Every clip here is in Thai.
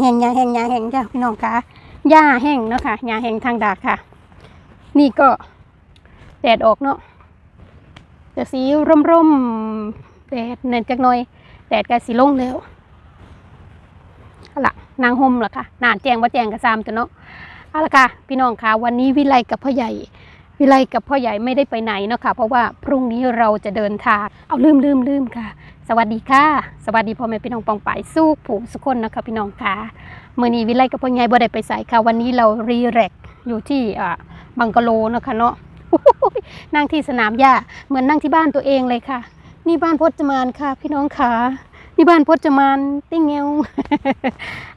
แห้งหญ้าแห้งหญ้าแห้งจ้ะพี่น้องคะหญ้าแห้งเนาะค่ะหญ้าแห้งทางดากค่ะ นี่ก็แดดออกเนาะแต่สีร่มร่มแดดเนินจักหน่อยแดดก็สีลงแล้วเอาล่ะนางห่มล่ะค่ะนานแจงว่าแจงกับซามตัวเนาะเอาล่ะค่ะ พี่น้องคะวันนี้วิไลกับพ่อใหญ่ วิไลกับพ่อใหญ่ไม่ได้ไปไหนเนาะค่ะ เพราะว่าพรุ่งนี้เราจะเดินทาง เอาลืมลืมลืมค่ะ สวัสดีค่ะ สวัสดีพ่อแม่พี่น้องปองปายสู้ผู้สุกคนนะคะพี่น้องค่ะเมื่อนี้วิไลกับพ่อใหญ่บ่ได้ไปใส่ค่ะ วันนี้เรารีแรกอยู่ที่บังกะโลนะคะเนาะนั่งที่สนามหญ้าเหมือนนั่งที่บ้านตัวเองเลยค่ะ นี่บ้านพจมานค่ะ พี่น้องค่ะนี่บ้านพจมานติ้งเงว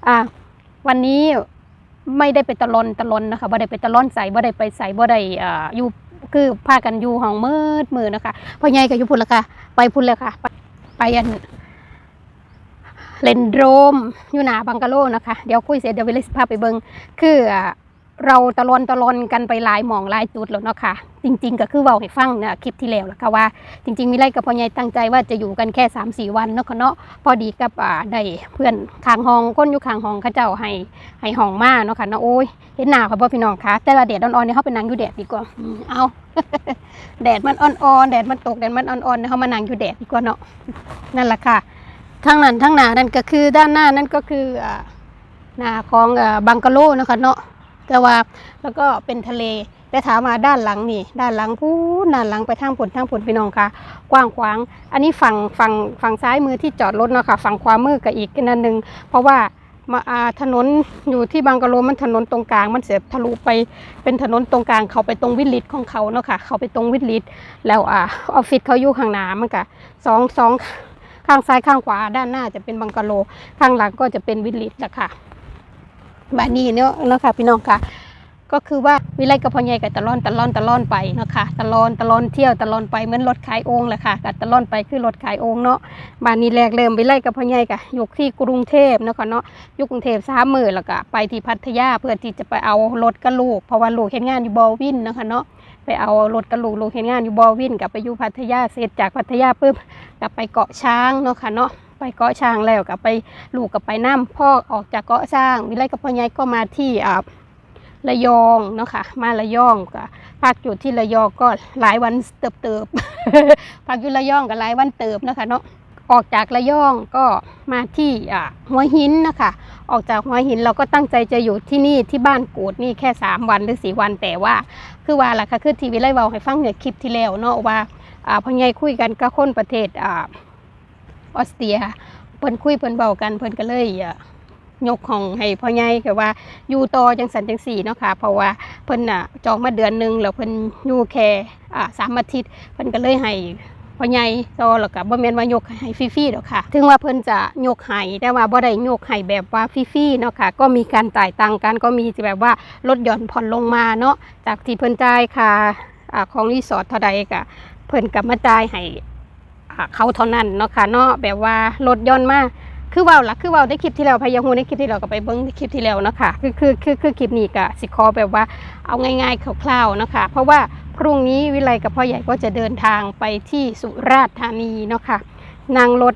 อ่าวันนี้ ไม่ได้ไปตะลอนตะลอนนะคะบ่ได้ไปตะลอนใส่บ่ได้ไปใส่บ่ได้อ่าอยู่คือพากันอยู่ห้องมืดมืดนะคะพ่อใหญ่ก็อยู่พุ่นละค่ะ ไปพุ่นเลยค่ะไปไปอันเลนโดรมอยู่หนาบังกะโลนะคะ เดี๋ยวคุยเสร็จเดี๋ยววิลิสิพาไปเบิงคืออ่ เราตะลอนตะลอนกันไปหลายหมองหลายจุดแล้วเนาะค่ะ จริง ๆ ก็คือเว้าให้ฟังนะคลิปที่แล้วแล่ะค่ะว่า จริงๆมิไลกับพ่อใหญ่ตั้งใจว่าจะอยู่กันแค่3าสี่วันเนาะค่ะเนาะพอดีกับอ่าได้เพื่อนข้างห้องคนอยู่ข้างห้องเขาเจ้าให้ให้ห้องมาเนาะค่ะเนาะโอ้ยเห็นหน้าค่ะพ่อพี่น้องคะแต่ละแดดอ่อนๆเนี่ยเขาไปนั่งอยู่แดดดีกว่าอืมเอา แดดมันอ่อนๆแดดมันตกแดดมันอ่อนๆเนี่ยเขามานั่งอยู่แดดดีกว่าเนาะนั่นแหละค่ะทั้งนั้นทั้งหน้านั่นก็คือด้านหน้านั่นก็คืออ่าหน้าของอ่าบังกะโลเนาะค่ะเนาะ แต่ว่าแล้วก็เป็นทะเลแต่ถามมาด้านหลังนี่ ด้านหลังพูดด้านหลังไปทางผลทางผลพี่น้องค่ะ กว้างขวาง อันนี้ฝั่งฝั่งฝั่งซ้ายมือที่จอดรถเนาะค่ะ ฝั่งขวามือกับอีกนั่นหนึ่งเพราะว่ามาถนนอยู่ที่บางกะโลมันถนนตรงกลางมันเสียทะลุไปเป็นถนนตรงกลางเขาไปตรงวิลลิตของเขาเนาะค่ะ เขาไปตรงวิลลิตแล้วอ่าออฟฟิศเขาอยู่ข้างหน้ามันก็สองสองข้างซ้ายข้างขวาด้านหน้าจะเป็นบังกะโล ข้างหลังก็จะเป็นวิลลิตละค่ะ บ้านนี้เนาะเนาะค่ะพี่น้องค่ะ ก็คือว่าวิไลกับพ่อใหญ่กับตะล่อนตะล่อนตะล่อนไปเนาะค่ะตะล่อนตะล่อนเที่ยวตะล่อนไปเหมือนรถขายองแหละค่ะกับตะล่อนไปคือรถขายองเนาะบ้านนี้แรกเริ่มวิไลกับพ่อใหญ่กับอยู่ที่กรุงเทพเนาะค่ะเนาะอยู่กรุงเทพสามหมือแล้วก็ไปที่พัทยาเพื่อที่จะไปเอารถกับลูกเพราะว่าลูกเห็นงานอยู่บอวินเนาะค่ะเนาะไปเอารถกับลูกลูกเห็นงานอยู่บอวินกับไปอยู่พัทยาเสร็จจากพัทยาปุ๊บกลับไปเกาะช้างเนาะค่ะเนาะ ไปเกาะช้างแล้วกับไปลูกกับไปน้ำพ่อออกจากเกาะช้างวิไลกับพ่อใหญ่ก็มาที่อ่าระยองเนาะค่ะมาระยองก็พักอยู่ที่ระยองก็หลายวันเติบเติบพักอยู่ระยองก็หลายวันเติบนะคะเนาะออกจากระยองก็มาที่อ่าหัวหินนะคะออกจากหัวหินเราก็ตั้งใจจะอยู่ที่นี่ที่บ้านกูดนี่แค่สามวันหรือสี่วัน แต่ว่า คือว่าล่ะค่ะคือทีวีไล่เบาให้ฟังเนี่ยคลิปที่แล้วเนาะว่าอ่าพ่อใหญ่คุยกันกับคนประเทศ ออสเตรียเพิ่นคุยเพิ่นเบากันเพิ่นก็เลยยกของให้พ่อใหญ่ก็ว่าอยู่ต่อจังสันจังสี่เนาะค่ะเพราะว่าเพิ่นน่ะจองมาเดือนหนึงแล้วเพิ่นอยู่แค่อ่าสามอาทิตย์เพิ่นก็เลยให้พ่อใหญ่ต่อแล้วก็บ่แม่นว่ายกให้ฟรีๆดอกค่ะ ถึงว่าเพิ่นจะยกให้แต่ว่าบ่ได้ยกให้แบบว่าฟรีๆเนาะค่ะ ก็มีการจ่ายตังค์กันก็มีแบบว่าลดหย่อนผ่อนลงมาเนาะจากที่เพิ่นจ่ายค่าอ่าของรีสอร์ทเท่าใดก็เพิ่นก็มาจ่ายให้ เขาเท่านั้นเนาะค่ะเนาะแบบว่าลดย่อนมาคือว่าล่ะคือว่าในคลิปที่แล้วพยาฮูในคลิปที่เราก็ไปเบิ้งคลิปที่แล้วเนาะค่ะคือคือคือคือคลิปนี้ก็สิขอแบบว่าเอาง่ายๆคร่าวๆเนาะค่ะเพราะว่าพรุ่งนี้วิไลกับพ่อใหญ่ก็จะเดินทางไปที่สุราษฎร์ธานีเนาะค่ะนั่งรถ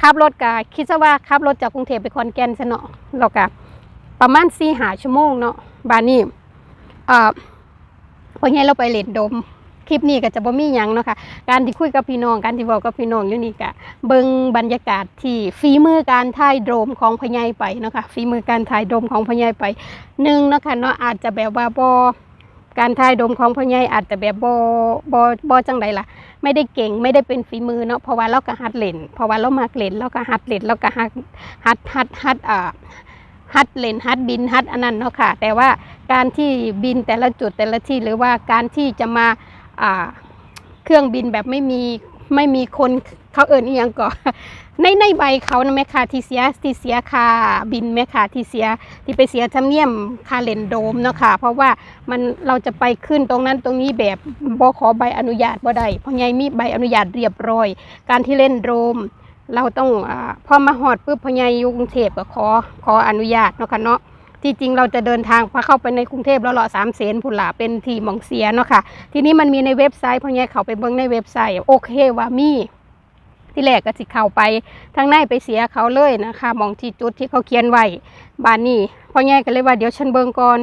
ขับรถกะคิดซะว่าขับรถจากกรุงเทพไปขอนแก่นซะเนาะเรากะประมาณสี่หาชั่วโมงเนาะบานนี้เอ่อพ่อใหญ่เราไปเล่นดม คลิปนี้ก็จะบ่มีหยังเนาะค่ะการที่คุยกับพี่น้องการที่เว้ากับพี่น้องอยู่นี่ก็เบิ่งบรรยากาศที่ฝีมือการถ่ายโดรมของพญายไปเนาะค่ะฝีมือการถ่ายโดรมของพญายไปหนึ่งเนาะค่ะเนาะอาจจะแบบว่าบ่การถ่ายโดรมของพอใหญายอาจจะแบบบ่บ่บ่จังใดล่ะ ไม่ได้เก่งไม่ได้เป็นฝีมือเนาะเพราะว่าเราก็หัดเล่นเพราะว่าเรามักเล่นเราก็หัดเล่นเราก็หัดหัดหัดหัดอ่าหัดเล่นหัดบินหัดอันนั้นเนาะค่ะ แต่ว่าการที่บินแต่ละจุดแต่ละที่หรือว่าการที่จะมา เครื่องบินแบบไม่มีไม่มีคนเขาเอิญอียงก่อนในในใบเขานะแม่ค่ะที่เสียที่เสียค่าบินแม่ค่ะที่เสียที่ไปเสียธรรมเนียมค่าเลนโดมเนาะค่ะเพราะว่ามันเราจะไปขึ้นตรงนั้นตรงนี้แบบบอขอใบอนุญาตบ่ได้เพราะไงมีใบอนุญาตเรียบร้อย การที่เล่นโดมเราต้องอพอมาหอดปุ๊บพอไงอยู่กรุงเทพก็ขอขออนุญาตเนาะค่ะเนาะ ที่จริงเราจะเดินทางพอเข้าไปในกรุงเทพแล้วเลาะสามเสนผุหลาเป็นทีมองเสียเนาะค่ะ ทีนี้มันมีในเว็บไซต์พอแง่เขาไปเบิ่งในเว็บไซต์ โอเคว่ามีที่แรกก็สิเข้าไปทางในไปเสียเขาเลยนะคะมองที่จุดที่เขาเขียนไว้บ้านนี่พ่อแง่ก็เลยว่าเดี๋ยวฉันเบิ่งก่อน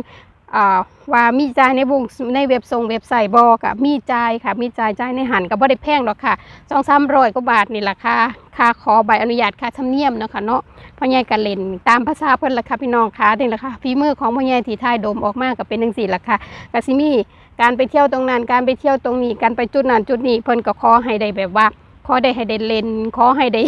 ว่ามีจ่ายในวงในเว็บทรงเว็บไซต์บอกะมีจ่ายค่ะ มีจ่ายจ่ายในหันก็บ่ได้แพงหรอกค่ะสองสามร้อยกว่าบาทนี่แหละค่ะค่าขอใบอนุญาตค่าธรรมเนียมเนาะค่ะเนาะพ่อใหญ่ก็เล่นตามภาษาเพิ่นล่ะค่ะพี่น้องค่ะนี่แหละค่ะฝีมือของพ่อใหญ่ที่ถ่ายโดมออกมาก็เป็นจังซี่ละค่ะก็สิมีการไปเที่ยวตรงนั้นการไปเที่ยวตรงนี้การไปจุดนั้นจุดนี้เพิ่นก็ขอให้ได้แบบว่า ขอได้ให้ได้เล่นขอให้ได้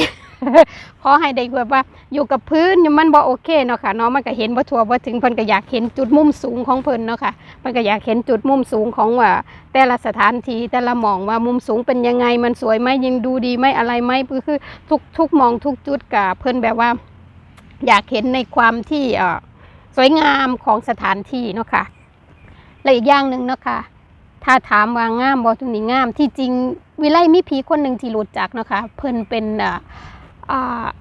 ขอให้ได้แบบว่าอยู่กับพื้นมันบ่โอเคเนาะค่ะเนาะมันก็เห็นบ่ทั่วบ่ถึงเพิ่นก็อยากเห็นจุดมุมสูงของเพิ่นเนาะค่ะเพิ่นก็อยากเห็นจุดมุมสูงของว่า แต่ละสถานที่แต่ละหมองว่ามุมสูงเป็นยังไงมันสวยไหมยังดูดีไหมอะไรไหมคือคือทุกทุกมองทุกจุดกับเพิ่นแบบว่า อยากเห็นในความที่เออสวยงามของสถานที่เนาะค่ะและอีกอย่างหนึ่งเนาะค่ะถ้าถามว่างามบ่ตรงนี้งามที่จริง วิไลมีผีคนหนึ่งที่รู้จักเนาะค่ะเพิ่นเป็น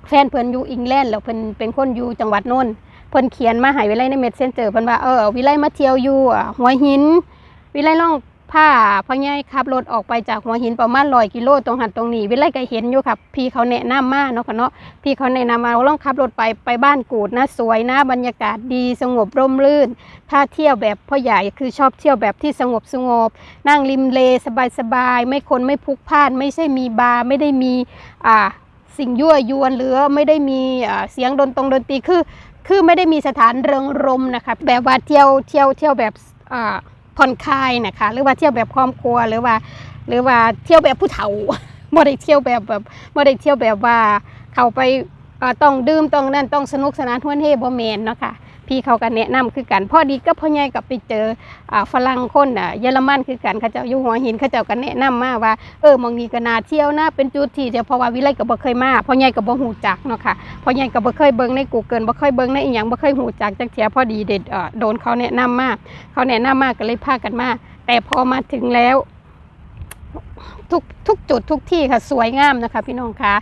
แฟนเพิ่นอยู่อังกฤษแล้วเพิ่นเป็นคนอยู่จังหวัดนนท์เพิ่นเขียนมาให้วิไลในเมสเซนเจอร์เพิ่นว่าเออวิไลมาเที่ยวอยู่หัวหิน วิไลล่อง ผ้าพ่อใหญ่ขับรถออกไปจากหัวหินประมาณร้อยกิโลตรงหันตรงนี้ วิไลก็เห็นอยู่ครับพี่เขาแนะนำมาเนาะค่ะเนาะพี่เขาแนะนำมาว่าลองขับรถไปไปบ้านกูดนะสวยนะบรรยากาศดีสงบร่มรื่น ถ้าเที่ยวแบบพ่อใหญ่คือชอบเที่ยวแบบที่สงบสงบ นั่งริมเลสบายๆไม่คนไม่พลุกพล่าน ไม่ใช่มีบาร์ไม่ได้มีอ่าสิ่งยั่วยวนหรือไม่ได้มีเสียงดนตรงดนตรีคือ คือไม่ได้มีสถานเริงรมนะคะแบบว่าเที่ยวเที่ยวเที่ยวแบบอ่า ผ่อนคลายนะคะ หรือว่าเที่ยวแบบครอบครัวหรือว่า หรือว่าเที่ยวแบบผู้เฒ่าไม่ได้เที่ยวแบบแบบไม่ได้เที่ยวแบบว่า เขาไปต้องดื่มต้องนั่นต้องสนุกสนานทวนเฮบ่แมนเนาะค่ะ พี่เขาก็แนะนำคือกันพอดีก็พ่อใหญ่กับไปเจอฝรั่งคนอะเยอรมันคือกันเขาเจ้าอยู่หัวหินเขาเจ้าก็แนะนำมาว่าเออมองนี้ก็น่าเที่ยวนะเป็นจุดที่เดียวเพราะว่าวิไลก็บ่เคยมาพ่อใหญ่ก็บ่ฮู้จักเนาะค่ะพ่อใหญ่ก็บ่เคยเบิ่งใน Google บ่เคยเบิ่งในอีหยังบ่เคยฮู้จักจักเทียพอดีเด็ดโดนเขาแนะนำมาเขาแนะนำมาก็เลยพากันมาแต่พอมาถึงแล้วทุกทุกจุดทุกที่ค่ะสวยงามนะคะพี่น้องคะ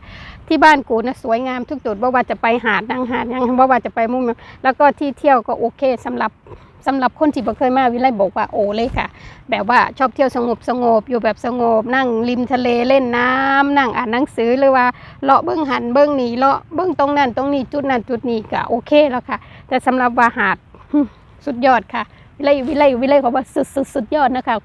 ที่บ้านกูนะสวยงามทุกจุดบ่ว่าจะไปหาดนางหาดยังบ่ว่าจะไปมุมนั้นแล้วก็ที่เที่ยวก็โอเคสำหรับสำหรับคนที่บ่เคยมาวิไลบอกว่าโอเลยค่ะ แบบว่าชอบเที่ยวสงบสงบอยู่แบบสงบ นั่งริมทะเลเล่นน้ำนั่งอ่านหนังสือหรือว่าเลาะเบิ้องหันเบิ้องนี่เลาะเบิ้องตรงนั้นตรงนี้จุดนั้นจุดนี้ก็โอเคแล้วค่ะ แต่สำหรับว่าหาดสุดยอดค่ะ วิไลวิไลวิไลเขาว่าสุดสุดสุดยอดนะคะ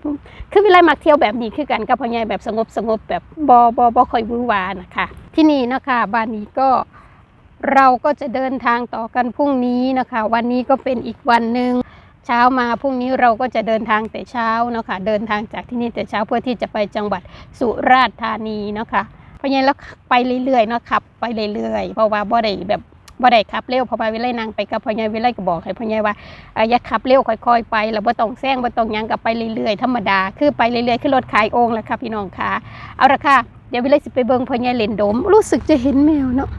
คือวิไลมักเที่ยวแบบนี้คือกันกับพ่อใหญ่แบบสงบสงบแบบบอบอบอคอยมือวานะคะ ที่นี่นะคะบ้านนี้ก็เราก็จะเดินทางต่อกันพรุ่งนี้นะคะ วันนี้ก็เป็นอีกวันหนึ่งเช้ามาพรุ่งนี้เราก็จะเดินทางแต่เช้าเนาะคะ เดินทางจากที่นี่แต่เช้าเพื่อที่จะไปจังหวัดสุราษฎร์ธานีเนาะคะ เพราะงั้นแล้วไปเรื่อยๆเนาะขับไปเรื่อยๆเพราะว่าบ่ได้แบบ บ่ได้ขับเร็วพอไปวิไลนางไปกับพ่อใหญ่วิไลก็บอกให้พ่อใหญ่ว่าอย่าขับเร็วค่อยๆไปแล้วบ่ต้องแซงบ่ต้องยังกับไปเรื่อยๆธรรมดาคือไปเรื่อยๆคือรถขายองค์แหละค่ะพี่น้องค่ะเอาละค่ะเดี๋ยววิไลสิไปเบิ่งพ่อใหญ่เล่นดม รู้สึกจะเห็นแมวเนาะ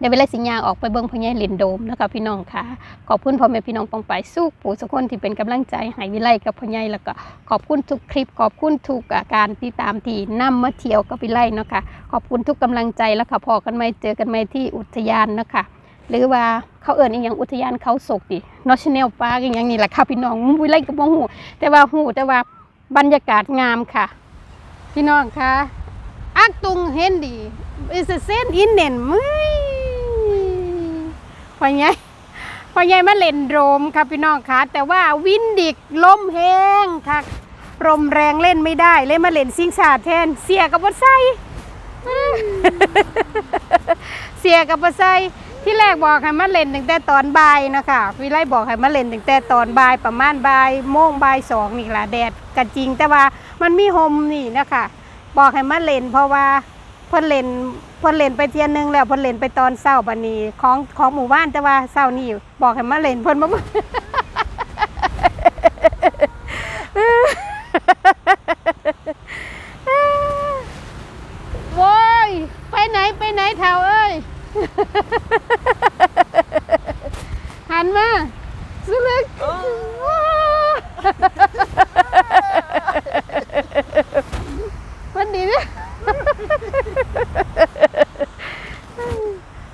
เดี๋ยววิไลสิย่างออกไปเบิ่งพ่อใหญ่เลนโดมนะคะพี่น้องค่ะ ขอบคุณพ่อแม่พี่น้องปองไปสู้ปู่สุกคนที่เป็นกำลังใจให้วิไลกับพ่อใหญ่แล้วก็ขอบคุณทุกคลิป ขอบคุณทุกอาการที่ตามที่นำมาเที่ยวกับวิไลเนาะค่ะขอบคุณทุกกำลังใจแล้วค่ะพอกันไหมเจอกันไหมที่อุทยานเนาะค่ะหรือว่าเขาเอิญอีกอย่างอุทยานเขาศกดินอชแนลปาร์กอย่างนี้แหละค่ะพี่น้องวิไลกับบ่หูแต่ว่าหูแต่ว่าบรรยากาศงามค่ะ พี่น้องคะอักตุงเห็นดีอิสเซนอินเนนมึย พอไงพอไงมาเล่นโดรมค่ะพี่น้องคะแต่ว่าวินดิกลมแห้งค่ะลมแรงเล่นไม่ได้เลยมาเล่นซิงซาแทน เสียกับบ่ใส่เสียกับบ่ใส่ที่แรกบอกให้มาเล่นตั้งแต่ตอนบ่ายนะคะวิไลบอกให้มาเล่นตั้งแต่ตอนบ่ายประมาณบ่ายโมงบ่ายสองนี่แหละแดดก็จริง แต่ว่ามันมีโฮมนี่นะคะบอกให้มาเล่นเพราะว่า เพิ่นเล่นเพิ่นเล่นไปเทียนหนึงแล้วเพิ่นเล่นไปตอนเศร้าบันนี้ของของหมู่บ้านแต่ว่าเศร้านี่บอกให้มาเล่นเพิ่นบ่ว้ยไปไหนไปไหนแถวเอ้ย หันมาสุลึกวันดีเนี่ย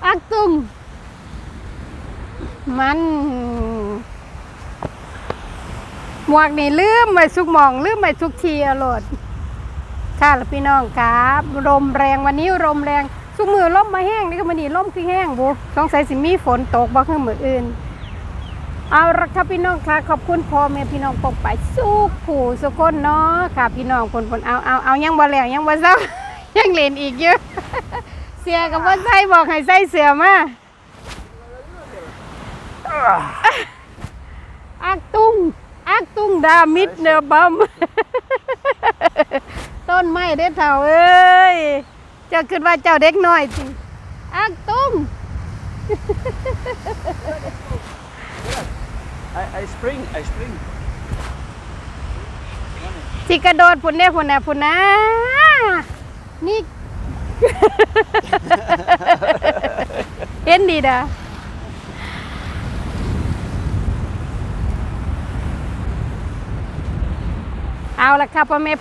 อักตุม มัน หมวกนี่ลืมไปสุกมอง ลืมไปสุกทีอรรถค่ะพี่น้องครับลมแรงวันนี้ลมแรงสุกมือลมมาแห้งนี่ก็มันนี่ลมคือแห้งบุสงสัยสิมีฝนตกบ่คือมืออื่น เอาละครับพี่น้องค่ะขอบคุณพ่อแม่พี่น้องปกไปสู้ผู้สุกคนเนาะค่ะ พี่น้องคนคนเอาเอาเอายังบ่แล้วยังบ่เศร้ายังเล่นอีกเยอะเสียกับว่าใส่บอกให้ใส่เสือมา อักตุ้งอักตุ้งดามิดเนอบัมต้นไม้เด็ดเท่าเอ้ย เจ้าคิดว่าเจ้าเด็กน้อยสิอักตุ้ง I, I spring, I spring. สิกระโดดพุ่นเด้พุ่นน่ะพุ่นนะนี่ เห็นดีดา เอาละครับพ่อแม่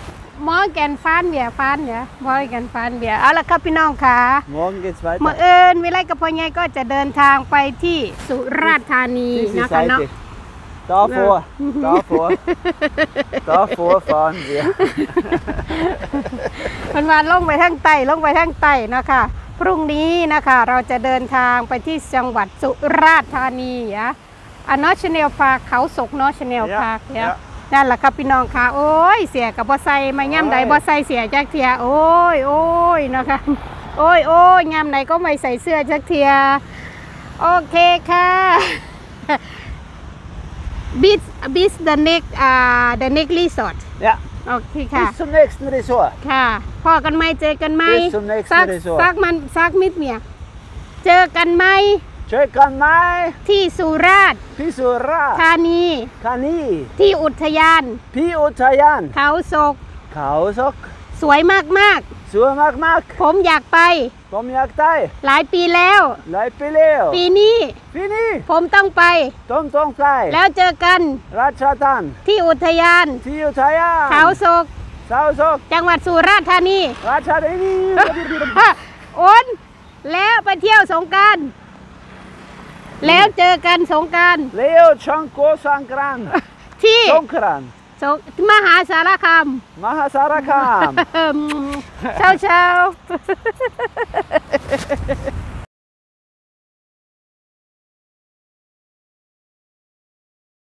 มอแกนฟานเบียฟานเบียมอแกนฟานเบียเอาละครับพี่น้องค่ะ Morgen geht's เมื่อ weiter. เอิญวิไลกับพ่อใหญ่ก็จะเดินทางไปที่สุราษฎร์ธานี Diese นะคะเนาะ Seite. Davor, davor, davor fahren wir. มันวานลงไปทางใต้ลงไปทางใต้นะคะพรุ่งนี้นะคะเราจะเดินทางไปที่จังหวัดสุราษฎร์ธานีอะอานอชเนลพาร์คเขาศกนอชเนล Ja, พาร์คเนี่ย ja นั่นแหละครับพี่น้องค่ะ โอ้ยเสียกับบอไซมาย่ำใดโอ้ยบอไซเสียจักเทียโอ้ยโอ้ยนะคะโอ้ยโอ้ยย่ำไหนก็ไม่ใส่เสื้อจักเทียโอเคค่ะ bis bis the next อ่า the next resort Ja, โอเคค่ะ bis zum nächsten Resort. ค่ะพอกันไหมเจอกันไหม Bis zum nächsten ซัก Resort ซักมันซักมิดเมียเจอกันไหม Check an Mai, ที่สุราษฎร์ Pisura, ธานี Kani, ที่อุทยาน Pi Utayan, เขาศก Kausok, สวยมาก Surmak Mak, ๆผมอยากไป Pomjagtai, หลายปีแล้ว Leipileo, ปีนี้ Fini, ผมต้องไป Tom Tom Klai, แล้วเจอกัน Rajatan, ที่อุทยาน Pi Utayan, เขาศก Sausok, จังหวัดสุราษฎร์ธานี Rajadini, โอนแล้วไปเที่ยวสงกราร แล้วเจอกันสงกราร Leo Chanko Sankran, ที่ Songkran, สงมหาสารคาม Mahasarakam. เช้าเช้า